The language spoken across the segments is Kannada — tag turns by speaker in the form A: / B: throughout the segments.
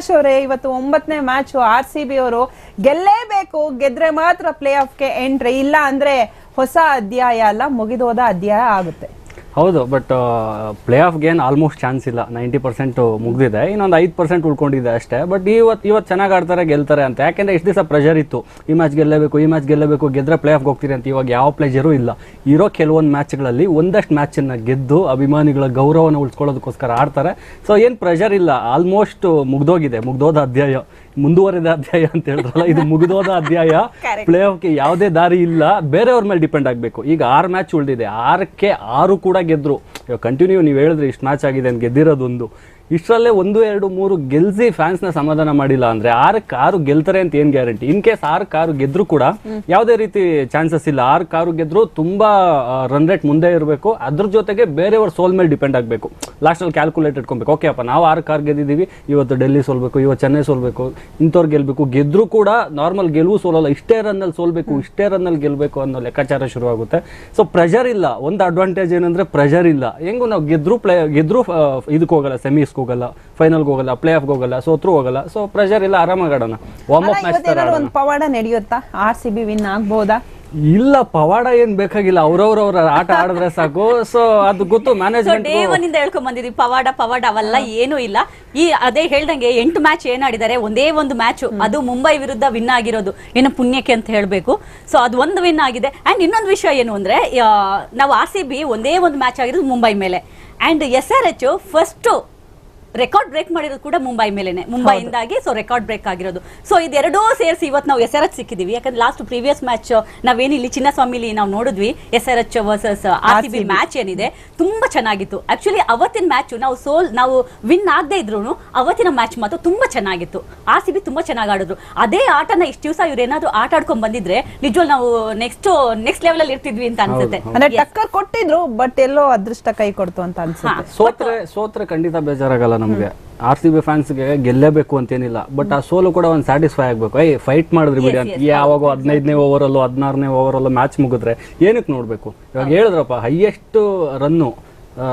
A: ಅವಿನಾಶ್ ಅವರೇ, ಇವತ್ತು ಒಂಬತ್ತನೇ ಮ್ಯಾಚ್ ಆರ್ ಸಿ ಬಿ ಅವರು ಗೆಲ್ಲೇಬೇಕು. ಗೆದ್ರೆ ಮಾತ್ರ ಪ್ಲೇ ಆಫ್ಗೆ ಎಂಟ್ರಿ ಇಲ್ಲ ಅಂದ್ರೆ ಹೊಸ ಅಧ್ಯಾಯ ಅಲ್ಲ, ಮುಗಿದೋದ ಅಧ್ಯಾಯ ಆಗುತ್ತೆ.
B: ಹೌದು ಬಟ್ ಪ್ಲೇ ಆಫ್ಗೇನು ಆಲ್ಮೋಸ್ಟ್ ಚಾನ್ಸ್ ಇಲ್ಲ. ನೈಂಟಿ ಪರ್ಸೆಂಟು ಮುಗಿದಿದೆ. ಇನ್ನೊಂದು ಐದು ಪರ್ಸೆಂಟ್ ಉಳ್ಕೊಂಡಿದೆ ಅಷ್ಟೇ. ಬಟ್ ಇವತ್ತು ಇವತ್ತು ಚೆನ್ನಾಗಿ ಆಡ್ತಾರೆ, ಗೆಲ್ತಾರೆ ಅಂತ. ಯಾಕೆಂದ್ರೆ ಇಷ್ಟು ದಿವಸ ಪ್ರೆಷರ್ ಇತ್ತು. ಈ ಮ್ಯಾಚ್ ಗೆಲ್ಲಬೇಕು, ಈ ಮ್ಯಾಚ್ ಗೆಲ್ಲಬೇಕು, ಗೆದ್ರೆ ಪ್ಲೇ ಆಫ್ಗೆ ಹೋಗ್ತೀರಿ ಅಂತ ಇವಾಗ ಯಾವ ಪ್ಲೇಜರೂ ಇಲ್ಲ. ಇರೋ ಕೆಲವೊಂದು ಮ್ಯಾಚ್ಗಳಲ್ಲಿ ಒಂದಷ್ಟು ಮ್ಯಾಚನ್ನು ಗೆದ್ದು, ಅಭಿಮಾನಿಗಳ ಗೌರವನ ಉಳಿಸ್ಕೊಳ್ಳೋದಕ್ಕೋಸ್ಕರ ಆಡ್ತಾರೆ. ಸೊ ಏನು ಪ್ರೆಷರ್ ಇಲ್ಲ. ಆಲ್ಮೋಸ್ಟ್ ಮುಗ್ದೋಗಿದೆ, ಮುಗ್ದೋದ ಅಧ್ಯಾಯ. ಮುಂದುವರೆದ ಅಧ್ಯಾಯ ಅಂತ ಹೇಳಿದ್ರಲ್ಲ ಇದು ಮುಗಿದೋದ ಅಧ್ಯಾಯ. ಪ್ಲೇ ಆಫ್ಗೆ ಯಾವುದೇ ದಾರಿ ಇಲ್ಲ ಬೇರೆಯವ್ರ ಮೇಲೆ ಡಿಪೆಂಡ್ ಆಗಬೇಕು. ಈಗ ಆರು ಮ್ಯಾಚ್ ಉಳಿದಿದೆ ಆರಕ್ಕೆ ಆರು ಕೂಡ ಗೆದ್ರು. ಕಂಟಿನ್ಯೂ ನೀವು ಹೇಳಿದ್ರೆ ಇಷ್ಟು ಮ್ಯಾಚ್ ಆಗಿದೆ ಅಂತ ಗೆದ್ದಿರೋದೊಂದು. ಇಷ್ಟರಲ್ಲೇ ಒಂದು, ಎರಡು, ಮೂರು ಗೆಲ್ಸಿ ನ ಸಮಾಧಾನ ಮಾಡಿಲ್ಲ ಅಂದ್ರೆ ಆರ್ ಕಾರು ಗೆಲ್ತಾರೆ ಅಂತ ಏನ್ ಗ್ಯಾರಂಟಿ ಇನ್ ಕೇಸ್ ಆರು ಕಾರು ಗೆದ್ರು ಕೂಡ ಯಾವುದೇ ರೀತಿ ಚಾನ್ಸಸ್ ಇಲ್ಲ. ಆರು ಕಾರು ಗೆದ್ರು ತುಂಬಾ ರನ್ ರೇಟ್ ಮುಂದೆ ಇರಬೇಕು. ಅದ್ರ ಜೊತೆಗೆ ಬೇರೆಯವ್ರ ಸೋಲ್ ಮೇಲೆ ಡಿಪೆಂಡ್ ಆಗಬೇಕು. ಲಾಸ್ಟಲ್ಲಿ ಕ್ಯಾಲ್ಕುಲೇಟ್ ಇಟ್ಕೊಬೇಕು. ಓಕೆ ಅಪ್ಪ, ನಾವು ಆರು ಕಾರ್ ಗೆದ್ದಿದ್ದೀವಿ. ಇವತ್ತು ಡೆಲ್ಲಿ ಸೋಲ್ಬೇಕು, ಇವತ್ತು ಚೆನ್ನೈ ಸೋಲ್ಬೇಕು, ಇಂಥವ್ರು ಗೆಲ್ಬೇಕು. ಗೆದ್ರು ಕೂಡ ನಾರ್ಮಲ್ ಗೆಲುವು ಸೋಲಲ್ಲ. ಇಷ್ಟೇ ರನ್ನಲ್ಲಿ ಸೋಲ್ಬೇಕು, ಇಷ್ಟೇ ರನ್ನಲ್ಲಿ ಗೆಲ್ಬೇಕು ಅನ್ನೋ ಲೆಕ್ಕಾಚಾರ ಶುರುವಾಗುತ್ತೆ. ಸೊ ಪ್ರೆಷರ್ ಇಲ್ಲ. ಒಂದು ಅಡ್ವಾಂಟೇಜ್ ಏನಂದ್ರೆ ಪ್ರೆಷರ್ ಇಲ್ಲ. ಹೆಂಗು ನಾವು ಗೆದ್ರು ಪ್ಲೇ ಗೆದ್ರು ಇದಕ್ಕೆ ಹೋಗಲ್ಲ ಸೆಮೀಸ್ಗೆ ಹೋಗಲ್ಲ ಫೈನಲ್ಗೆ ಹೋಗಲ್ಲ ಪ್ಲೇ ಆಫ್ಗೆ ಹೋಗಲ್ಲ ಸೋತ್ರು ಹೋಗಲ್ಲ ಸೊ ಪ್ರೆಷರ್ ಇಲ್ಲ ಆರಾಮಾಗಿ ಆಡೋಣ. ವಾರ್ಮ್ ಅಪ್ ಮ್ಯಾಚ್ ತರ
A: ಒಂದು ಪವಾಡ ನಡೆಯುತ್ತಾ? ಆರ್ ಸಿ ಬಿ ವಿನ್ ಆಗ್ಬೋದಾ?
B: ಇಲ್ಲ ಪವಾಡ ಏನ್ ಬೇಕಾಗಿಲ್ಲ. ಅವ್ರವ್ರವ್ರ ಆಟ ಆಡಿದ್ರೆ ಸಾಕು. ಸೊ ಅದು ಗೊತ್ತು ಮ್ಯಾನೇಜ್ಮೆಂಟ್
C: ಡೇ ಒನ್ ಇಂದ ಹೇಳ್ಕೊಂಡ್ ಬಂದಿದ್ವಿ ಪವಾಡ ಪವಾಡ ಅವೆಲ್ಲ ಏನು ಇಲ್ಲ. ಈ ಅದೇ ಹೇಳ್ದಂಗೆ ಎಂಟು ಮ್ಯಾಚ್ ಏನ್ ಆಡಿದ್ದಾರೆ ಒಂದೇ ಒಂದು ಮ್ಯಾಚ್ ಅದು ಮುಂಬೈ ವಿರುದ್ಧ ವಿನ್ ಆಗಿರೋದು. ಏನೋ ಪುಣ್ಯಕ್ಕೆ ಅಂತ ಹೇಳ್ಬೇಕು. ಸೊ ಅದು ಒಂದು ವಿನ್ ಆಗಿದೆ. ಅಂಡ್ ಇನ್ನೊಂದು ವಿಷಯ ಏನು ಅಂದ್ರೆ ನಾವು ಆರ್ ಸಿ ಬಿ ಒಂದೇ ಒಂದು ಮ್ಯಾಚ್ ಆಗಿರೋದು ಮುಂಬೈ ಮೇಲೆ. And S R H first record break ಮಾಡಿರೋದು ಕೂಡ ಮುಂಬೈ ಮೇಲೆನೆ. ಮುಂಬೈಯಿಂದಾಗಿ ಸೊ ರೆಕಾರ್ಡ್ ಬ್ರೇಕ್ ಆಗಿರೋದು. ಸೊ ಇದೆರಡೂ ಸೇರಿಸಿ ಇವತ್ತು ನಾವು ಎಸ್ ಆರ್ ಎಚ್ ಸಿಕ್ಕಿದೀವಿ ಯಾಕಂದ್ರೆ ಲಾಸ್ಟ್ ಪ್ರೀವಿಯಸ್ ಮ್ಯಾಚ್ ನಾವೇನಿಲ್ಲಿ ಚಿನ್ನಸ್ವಾಮಿಲಿ ನಾವು ನೋಡಿದ್ವಿ. S R H versus R C B. Match ಏನಿದೆ. ತುಂಬಾ ಚೆನ್ನಾಗಿತ್ತು. ಆಕ್ಚುಲಿ ಅವತ್ತಿನ ಮ್ಯಾಚ್ ನಾವು ಸೋಲ್ ನಾವು ವಿನ್ ಆಗದೇ ಇದ್ರು ಅವತ್ತಿನ ಮ್ಯಾಚ್ ಮಾತ್ರ ತುಂಬಾ ಚೆನ್ನಾಗಿತ್ತು. ಆರ್ ಸಿ ಬಿ ತುಂಬಾ ಚೆನ್ನಾಗಿ ಆಡಿದ್ರು. ಅದೇ ಆಟನ ಇಷ್ಟು ದಿವಸ ಇವ್ರು ಏನಾದ್ರು ಆಟ ಆಡ್ಕೊಂಡ್ ಬಂದಿದ್ರೆ ನಿಜವಾಗ್ ನಾವು ನೆಕ್ಸ್ಟ್ ನೆಕ್ಸ್ಟ್ ಲೆವೆಲ್ ಅಲ್ಲಿ ಇರ್ತಿದ್ವಿ ಅಂತ ಅನ್ಸುತ್ತೆ.
A: ಅಂದ್ರೆ ಟಕ್ಕರ್ ಕೊಟ್ಟಿದ್ರು ಬಟ್ ಎಲ್ಲೋ ಅದೃಷ್ಟ ಕೈ ಕೊಡ್ತು ಅಂತ ಅನ್ಸುತ್ತೆ.
B: ಸೋತ್ರ ಸೋತ್ರ ಖಂಡಿತ ಬೇಜಾರಾಗಲ್ಲ. ನಮ್ಗೆ. ಆರ್ ಸಿ ಬಿ ಫ್ಯಾನ್ಸ್ಗೆ ಗೆಲ್ಲೇಬೇಕು ಅಂತೇನಿಲ್ಲ. ಬಟ್ ಆ ಸೋಲು ಕೂಡ ಒಂದು ಸ್ಯಾಟಿಸ್ಫೈ ಆಗ್ಬೇಕು. ಐ ಫೈಟ್ ಮಾಡಿದ್ರಿ ಬಿಡಿ ಅಂತ. ಯಾವಾಗ ಹದಿನೈದನೇ ಓವರಲ್ಲೂ ಹದಿನಾರನೇ ಓವರಲ್ಲೂ ಮ್ಯಾಚ್ ಮುಗಿದ್ರೆ ಏನಕ್ಕೆ ನೋಡ್ಬೇಕು? ಇವಾಗ ಹೇಳಿದ್ರಪ್ಪ ಹೈಯೆಸ್ಟ್ ರನ್ನು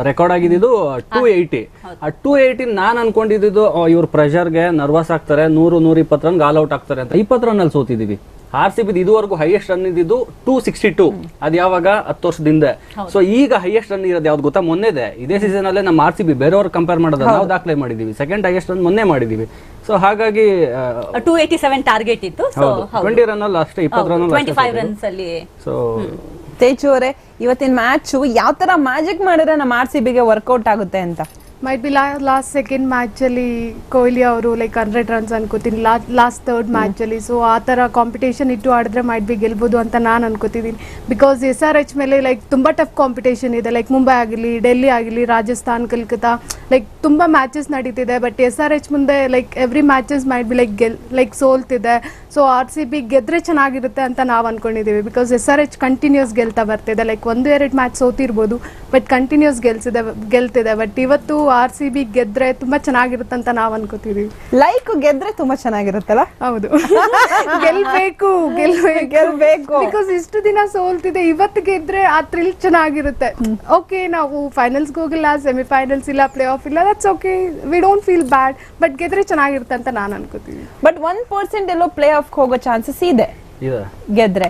B: ರೆಕಾರ್ಡ್ ಆಗಿದ್ದು ಟೂ ಏಯ್ಟಿ ಆ ಟೂ ಏಯ್ಟಿ ನಾನು ಅನ್ಕೊಂಡಿದ್ದು ಇವ್ರ ಪ್ರೆಷರ್ಗೆ ನರ್ವಸ್ ಆಗ್ತಾರೆ. ನೂರು ನೂರ ಇಪ್ಪತ್ತು ರನ್ ಆಲ್ ಔಟ್ ಆಗ್ತಾರೆ ಅಂತ. ಇಪ್ಪತ್ತು ರನ್ ಅಲ್ಲಿ ಸೋತಿದೀವಿ. ಆರ್ ಸಿ ಬಿದ್ ಇದುವರೆಗೂ ಹೈಯೆಸ್ಟ್ ರನ್ ಇದ್ದಿದ್ದು ಟೂ ಸಿಕ್ಸ್ಟಿ ಟೂ ಅದು ಯಾವಾಗ? ಹತ್ತು ವರ್ಷದಿಂದ. ಸೊ ಈಗ ಹೈಯೆಸ್ಟ್ ರನ್ ಇರೋದು ಯಾವ್ದು ಗೊತ್ತಾ? ಮೊನ್ನೆದೆ. ಇದೇ ಸೀಸನ್ ಅಲ್ಲೇ ನಮ್ಮ ಆರ್ ಸಿ ಬಿ ಬೇರೆಯವ್ರು ಕಂಪೇರ್ ಮಾಡೋದು ನಾವು ದಾಖಲೆ ಮಾಡಿದೀವಿ. ಸೆಕೆಂಡ್ ಹೈಯೆಸ್ಟ್ ರನ್ ಮೊನ್ನೆ ಮಾಡಿದೀವಿ. ಸೊ ಹಾಗಾಗಿ
C: ಟೂ ಏಯ್ಟಿ ಸೆವೆನ್ ಟಾರ್ಗೆಟ್ ಇತ್ತು.
B: ಟ್ವೆಂಟಿ ರನ್ ಅಲ್ಲಿ ಅಷ್ಟೇ ಇಪ್ಪತ್ತು ರನ್
C: ಟ್ವೆಂಟಿ ಫೈವ್ ರನ್ಸ್ ಅಲ್ಲಿ.
B: ಸೊ
A: ತೇಜು ಅವರೇ ಇವತ್ತಿನ ಮ್ಯಾಚ್ ಯಾವ ತರ ಮ್ಯಾಜಿಕ್ ಮಾಡಿದ್ರೆ ನಮ್ಮ ಆರ್ ಸಿ ಬಿಗೆ ವರ್ಕೌಟ್ ಆಗುತ್ತೆ ಅಂತ?
D: ಮೈಟ್ ಬಿ ಲಾಸ್ಟ್ ಸೆಕೆಂಡ್ ಮ್ಯಾಚಲ್ಲಿ ಕೊಹ್ಲಿ ಅವರು ಲೈಕ್ ಹಂಡ್ರೆಡ್ ರನ್ಸ್ ಅನ್ಕೋತೀನಿ. ಲಾಸ್ಟ್ ಥರ್ಡ್ ಮ್ಯಾಚಲ್ಲಿ ಸೊ ಆ ಥರ ಕಾಂಪಿಟೇಷನ್ ಇಟ್ಟು ಆಡಿದ್ರೆ ಮೈಟ್ ಬಿ ಗೆಲ್ಬೋದು ಅಂತ ನಾನು ಅನ್ಕೋತಿದ್ದೀನಿ ಬಿಕಾಸ್ ಎಸ್ ಆರ್ ಎಚ್ ಮೇಲೆ ಲೈಕ್ ತುಂಬ ಟಫ್ ಕಾಂಪಿಟೇಷನ್ ಇದೆ. ಲೈಕ್ ಮುಂಬೈ ಆಗಲಿ ಡೆಲ್ಲಿ ಆಗಲಿ ರಾಜಸ್ಥಾನ್ ಕಲ್ಕತ್ತಾ ಲೈಕ್ ತುಂಬ ಮ್ಯಾಚಸ್ ನಡೀತಿದೆ. ಬಟ್ ಎಸ್ ಆರ್ ಎಚ್ ಮುಂದೆ like every matches might be like GAIL like ಸೋಲ್ತಿದೆ. ಸೊ ಆರ್ ಸಿ ಬಿ ಗೆದ್ರೆ ಚೆನ್ನಾಗಿರುತ್ತೆ ಅಂತ ನಾವು ಅನ್ಕೊಂಡಿದ್ದೀವಿ because S R H continues ಗೆಲ್ತಾ ಬರ್ತಿದೆ. ಲೈಕ್ ಒಂದು ಎರಡು ಮ್ಯಾಚ್ ಸೋತಿರ್ಬೋದು ಬಟ್ ಕಂಟಿನ್ಯೂಸ್ ಗೆಲ್ಸಿದೆ, ಗೆಲ್ತಿದೆ. ಬಟ್ ಇವತ್ತು ಆರ್ ಸಿ ಬಿ ಗೆದ್ರೆ ತುಂಬಾ ಚೆನ್ನಾಗಿರುತ್ತೆ ಅಂತ ನಾವ್ ಅನ್ಕೋತೀವಿ.
A: ಲೈಕ್ ಗೆದ್ರೆ ತುಂಬಾ ಚೆನ್ನಾಗಿರುತ್ತಲ್ಲ?
D: ಹೌದು. ಗೆಲ್ಬೇಕು ಗೆಲ್ಬೇಕು.
A: ಗೆಲ್ಬೇಕು.
D: ಬಿಕಾಸ್ ಇಷ್ಟು ದಿನ ಸೋಲ್ತಿದೆ ಇವತ್ತು ಗೆದ್ರೆ ಆ ಥ್ರಿಲ್ ಚೆನ್ನಾಗಿರುತ್ತೆ. ಓಕೆ ನಾವು ಫೈನಲ್ಸ್ ಹೋಗಿಲ್ಲ ಸೆಮಿಫೈನಲ್ಸ್ ಇಲ್ಲ ಪ್ಲೇ ಆಫ್ ಇಲ್ಲ that's okay we don't feel bad but ಗೆದ್ರೆ ಚೆನ್ನಾಗಿರುತ್ತೆ ಅಂತ ನಾನು ಅನ್ಕೋತೀನಿ
A: ಬಟ್ ಒನ್ ಪರ್ಸೆಂಟ್ ಎಲ್ಲೋ ಪ್ಲೇ ಆಫ್ ಹೋಗೋ ಚಾನ್ಸಸ್ ಇದೆ.
B: ಇದೆ.
A: ಗೆದ್ರೆ.